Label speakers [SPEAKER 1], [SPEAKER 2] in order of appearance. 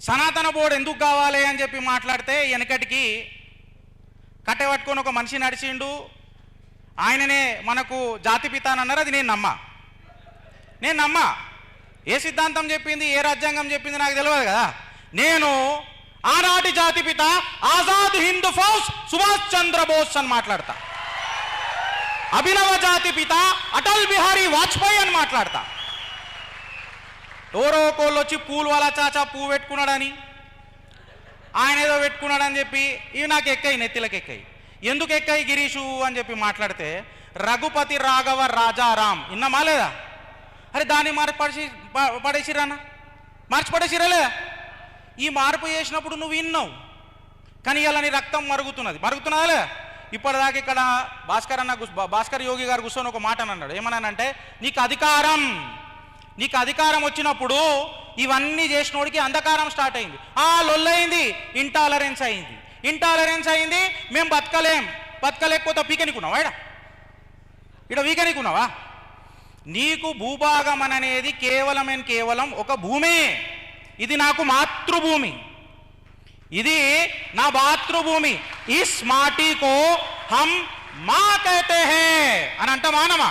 [SPEAKER 1] సనాతన బోర్డు ఎందుకు కావాలి అని చెప్పి మాట్లాడితే వెనకటికి కట్టె పట్టుకొని ఒక మనిషి నడిచిండు. ఆయననే మనకు జాతిపిత అని అన్నారు. అది నేను నమ్మా. నేను నమ్మా. ఏ సిద్ధాంతం చెప్పింది? ఏ రాజ్యాంగం చెప్పింది? నాకు తెలియదు కదా. నేను ఆనాటి జాతిపిత ఆజాద్ హింద్ ఫౌజ్ సుభాష్ చంద్రబోస్ అని మాట్లాడతా. అభినవ జాతిపిత అటల్ బిహారీ వాజ్పేయి అని మాట్లాడతా. ఎవరో ఒకళ్ళు వచ్చి పూలు వాళ్ళ చాచా పువ్వు పెట్టుకున్నాడని ఆయన ఏదో పెట్టుకున్నాడని చెప్పి ఇవి నాకు ఎక్కాయి నెత్తిలకు ఎక్కాయి. ఎందుకు ఎక్కాయి గిరీషు అని చెప్పి మాట్లాడితే రఘుపతి రాఘవ రాజారాం ఇన్నమా లేదా? అరే దాన్ని మార్చి పడేసి ప- పడేసిరానా మార్చి పడేసిరా లేదా? ఈ మార్పు చేసినప్పుడు నువ్వు విన్నావు. కానీ ఇలా నీ రక్తం మరుగుతున్నది. మరుగుతున్నదా లేదా? ఇప్పటిదాకా ఇక్కడ భాస్కర్ అన్న భాస్కర్ యోగి గారు కూర్చొని ఒక మాట అని అన్నాడు. ఏమన్నానంటే నీకు అధికారం. నీకు అధికారం వచ్చినప్పుడు ఇవన్నీ చేసినోడికి అంధకారం స్టార్ట్ అయింది. ఆ లొల్లయింది ఇంటాలరెన్స్ అయింది. ఇంటాలరెన్స్ అయింది మేము బతకలేం. బతకలేకపోతే పీకనికున్నావా ఇడ ఇడ వీకనికున్నావా? నీకు భూభాగం అనేది కేవలం అండ్ కేవలం ఒక భూమే. ఇది నాకు మాతృభూమి. ఇది నా మాతృభూమి ఇస్ మాటీ కో హం మా కహతే హే అని అంట మానమా